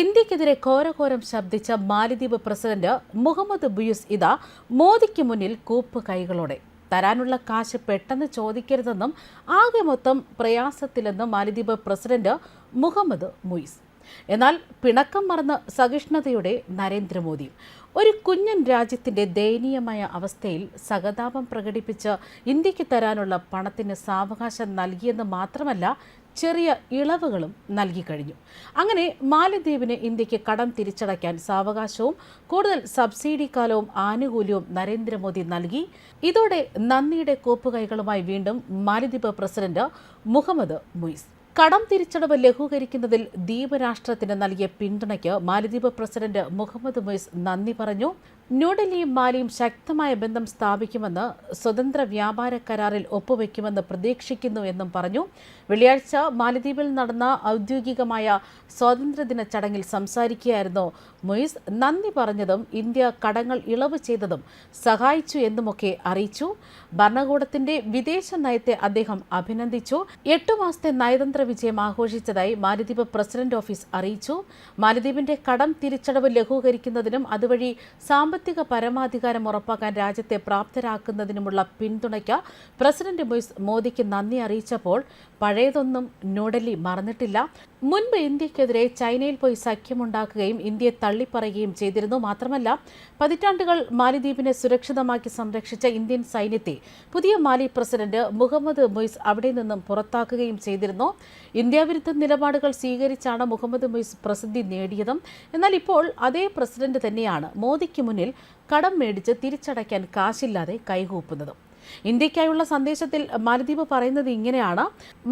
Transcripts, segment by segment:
ഇന്ത്യക്കെതിരെ ഘോരഘോരം ശബ്ദിച്ച മാലിദ്വീപ് പ്രസിഡന്റ് മുഹമ്മദ് ബുയുസ് ഇത മോദിക്ക് മുന്നിൽ കൂപ്പ് കൈകളോടെ. തരാനുള്ള കാശ് പെട്ടെന്ന് ചോദിക്കരുതെന്നും ആകെ മൊത്തം പ്രയാസത്തിലെന്നും മാലിദ്വീപ് പ്രസിഡന്റ് മുഹമ്മദ് മുയിസ്. എന്നാൽ പിണക്കം മറന്ന് സഹിഷ്ണുതയുടെ നരേന്ദ്രമോദി. ഒരു കുഞ്ഞൻ രാജ്യത്തിന്റെ ദയനീയമായ അവസ്ഥയിൽ സഹതാപം പ്രകടിപ്പിച്ച് ഇന്ത്യയ്ക്ക് തരാനുള്ള പണത്തിന് സാവകാശം നൽകിയെന്ന് മാത്രമല്ല ചെറിയ ഇളവുകളും നൽകിക്കഴിഞ്ഞു അങ്ങനെ മാലദ്വീപിന് ഇന്ത്യയ്ക്ക് കടം തിരിച്ചടയ്ക്കാൻ സാവകാശവും കൂടുതൽ സബ്സിഡി കാലവും ആനുകൂല്യവും നരേന്ദ്രമോദി നൽകി. ഇതോടെ നന്ദിയുടെ കോപ്പുകൈകളുമായി വീണ്ടും മാലദ്വീപ് പ്രസിഡന്റ് മുഹമ്മദ് മുയിസ്. കടം തിരിച്ചടവ് ലഘൂകരിക്കുന്നതിൽ ദ്വീപ് രാഷ്ട്രത്തിന് നൽകിയ പിന്തുണയ്ക്ക് മാലദ്വീപ് പ്രസിഡന്റ് മുഹമ്മദ് മൊയ്സ് നന്ദി പറഞ്ഞു. ന്യൂഡൽഹിയും മാലിയും ശക്തമായ ബന്ധം സ്ഥാപിക്കുമെന്ന് സ്വതന്ത്ര വ്യാപാര കരാറിൽ ഒപ്പുവെക്കുമെന്ന് പ്രതീക്ഷിക്കുന്നു എന്നും പറഞ്ഞു. വെള്ളിയാഴ്ച മാലദ്വീപിൽ നടന്ന ഔദ്യോഗികമായ സ്വാതന്ത്ര്യദിന ചടങ്ങിൽ സംസാരിക്കുകയായിരുന്നു മൊയ്സ്. നന്ദി പറഞ്ഞതും ഇന്ത്യ കടങ്ങൾ ഇളവ് ചെയ്തതും സഹായിച്ചു എന്നുമൊക്കെ അറിയിച്ചു. ഭരണകൂടത്തിന്റെ വിദേശ നയത്തെ അദ്ദേഹം അഭിനന്ദിച്ചു. എട്ടു മാസത്തെ നയതന്ത്ര വിജയം ആഘോഷിച്ചതായി മാലദ്വീപ് പ്രസിഡന്റ് ഓഫീസ് അറിയിച്ചു. മാലദ്വീപിന്റെ കടം തിരിച്ചടവ് ലഘൂകരിക്കുന്നതിനും അതുവഴി സാമ്പത്തിക പരമാധികാരം ഉറപ്പാക്കാൻ രാജ്യത്തെ പ്രാപ്തരാക്കുന്നതിനുമുള്ള പിന്തുണയ്ക്ക് പ്രസിഡന്റ് മോദിക്ക് നന്ദി അറിയിച്ചപ്പോൾ പഴയതൊന്നും ന്യൂഡൽഹി മറന്നിട്ടില്ല. മുൻപ് ഇന്ത്യക്കെതിരെ ചൈനയിൽ പോയി സഖ്യമുണ്ടാക്കുകയും ഇന്ത്യയെ തള്ളിപ്പറയുകയും ചെയ്തിരുന്നു. മാത്രമല്ല പതിറ്റാണ്ടുകൾ മാലിദ്വീപിനെ സുരക്ഷിതമാക്കി സംരക്ഷിച്ച ഇന്ത്യൻ സൈന്യത്തെ പുതിയ മാലി പ്രസിഡന്റ് മുഹമ്മദ് മൊയ്സ് അവിടെ നിന്നും പുറത്താക്കുകയും ചെയ്തിരുന്നു. ഇന്ത്യാവിരുദ്ധ നിലപാടുകൾ സ്വീകരിച്ചാണ് മുഹമ്മദ് മൊയ്സ് പ്രസിദ്ധി നേടിയതും. എന്നാൽ ഇപ്പോൾ അതേ പ്രസിഡന്റ് തന്നെയാണ് മോദിക്ക് മുന്നിൽ കടം മേടിച്ച് തിരിച്ചടയ്ക്കാൻ കാശില്ലാതെ കൈകൂപ്പുന്നതും. ഇന്ത്യക്കായുള്ള സന്ദേശത്തിൽ മാലദ്വീപ് പറയുന്നത് ഇങ്ങനെയാണ്.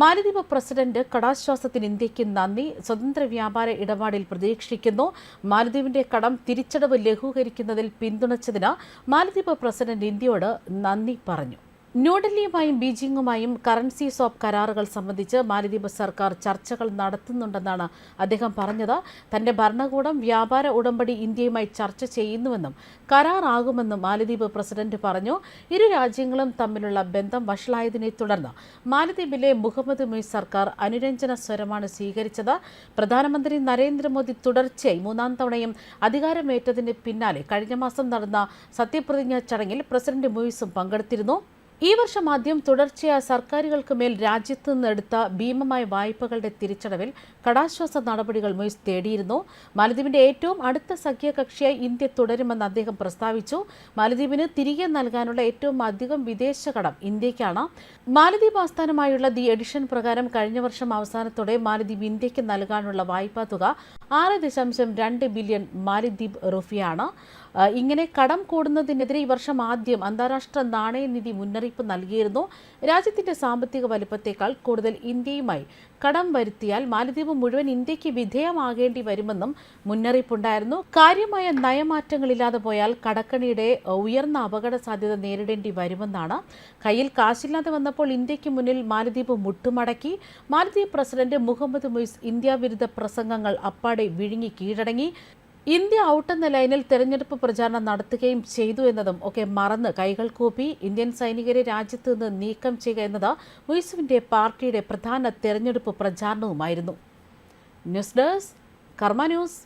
മാലദ്വീപ് പ്രസിഡന്റ് കടാശ്വാസത്തിന് ഇന്ത്യയ്ക്ക് നന്ദി. സ്വതന്ത്ര വ്യാപാര ഇടപാടിൽ പ്രതീക്ഷിക്കുന്നു. മാലദ്വീപിന്റെ കടം തിരിച്ചടവ് ലഘൂകരിക്കുന്നതിൽ പിന്തുണച്ചതിന് മാലദ്വീപ് പ്രസിഡന്റ് ഇന്ത്യയോട് നന്ദി പറഞ്ഞു. ന്യൂഡൽഹിയുമായും ബീജിംഗുമായും കറൻസി സ്വാപ്പ് കരാറുകൾ സംബന്ധിച്ച് മാലദ്വീപ് സർക്കാർ ചർച്ചകൾ നടത്തുന്നുണ്ടെന്നാണ് അദ്ദേഹം പറഞ്ഞത്. തന്റെ ഭരണകൂടം വ്യാപാര ഉടമ്പടി ഇന്ത്യയുമായി ചർച്ച ചെയ്യുന്നുവെന്നും കരാറാകുമെന്നും മാലദ്വീപ് പ്രസിഡന്റ് പറഞ്ഞു. ഇരു രാജ്യങ്ങളും തമ്മിലുള്ള ബന്ധം വഷളായതിനെ തുടർന്ന് മാലദ്വീപിലെ മുഹമ്മദ് മൊയ് സർക്കാർ അനുരഞ്ജന സ്വരമാണ് സ്വീകരിച്ചത്. പ്രധാനമന്ത്രി നരേന്ദ്രമോദി തുടർച്ചയായി മൂന്നാം തവണയും അധികാരമേറ്റതിന് പിന്നാലെ കഴിഞ്ഞ മാസം നടന്ന സത്യപ്രതിജ്ഞാ ചടങ്ങിൽ പ്രസിഡന്റ് മൊയ്സും പങ്കെടുത്തിരുന്നു. ഈ വർഷം ആദ്യം തുടർച്ചയായ സർക്കാരുകൾക്ക് മേൽ രാജ്യത്ത് നിന്നെടുത്ത ഭീമമായ വായ്പകളുടെ തിരിച്ചടവിൽ കടാശ്വാസ നടപടികൾ മൊയ്സ് തേടിയിരുന്നു. മാലദ്വീപിന്റെ ഏറ്റവും അടുത്ത സഖ്യകക്ഷിയായി ഇന്ത്യ തുടരുമെന്ന് അദ്ദേഹം പ്രസ്താവിച്ചു. മാലദ്വീപിന് തിരികെ നൽകാനുള്ള ഏറ്റവും അധികം വിദേശ കടം ഇന്ത്യക്കാണ്. മാലദ്വീപ് ആസ്ഥാനമായുള്ള ദി എഡിഷൻ പ്രകാരം കഴിഞ്ഞ വർഷം അവസാനത്തോടെ മാലദ്വീപ് ഇന്ത്യയ്ക്ക് നൽകാനുള്ള വായ്പാ തുക ആറ് ദശാംശം രണ്ട് ബില്യൺ മാലദ്വീപ് റുഫിയാണ്. ഇങ്ങനെ കടം കൂടുന്നതിനെതിരെ ഈ വർഷം ആദ്യം അന്താരാഷ്ട്ര നാണയനിധി മുന്നറിയിപ്പ് നൽകിയിരുന്നു. രാജ്യത്തിന്റെ സാമ്പത്തിക വലുപ്പത്തേക്കാൾ കൂടുതൽ ഇന്ത്യയുമായി കടം വരുത്തിയാൽ മാലദ്വീപ് മുഴുവൻ ഇന്ത്യയ്ക്ക് വിധേയമാകേണ്ടി വരുമെന്നും മുന്നറിയിപ്പുണ്ടായിരുന്നു. കാര്യമായ നയമാറ്റങ്ങളില്ലാതെ പോയാൽ കടക്കണിയുടെ ഉയർന്ന അപകട സാധ്യത നേരിടേണ്ടി വരുമെന്നാണ്. കയ്യിൽ കാശില്ലാതെ വന്നപ്പോൾ ഇന്ത്യയ്ക്ക് മുന്നിൽ മാലദ്വീപ് മുട്ടുമടക്കി. മാലദ്വീപ് പ്രസിഡന്റ് മുഹമ്മദ് മുയ്സ് ഇന്ത്യ വിരുദ്ധ പ്രസംഗങ്ങൾ അപ്പാടെ വിഴുങ്ങി കീഴടങ്ങി. ഇന്ത്യ ഔട്ടെന്ന ലൈനിൽ തെരഞ്ഞെടുപ്പ് പ്രചാരണം നടത്തുകയും ചെയ്തു എന്നതും ഒക്കെ മറന്ന് കൈകൾ കൂപ്പി ഇന്ത്യൻ സൈനികരെ രാജ്യത്ത് നിന്ന് നീക്കം ചെയ്യുക എന്നത് മുയ്സുവിന്റെ പാർട്ടിയുടെ പ്രധാന തെരഞ്ഞെടുപ്പ് പ്രചാരണവുമായിരുന്നു. News desk Karma news.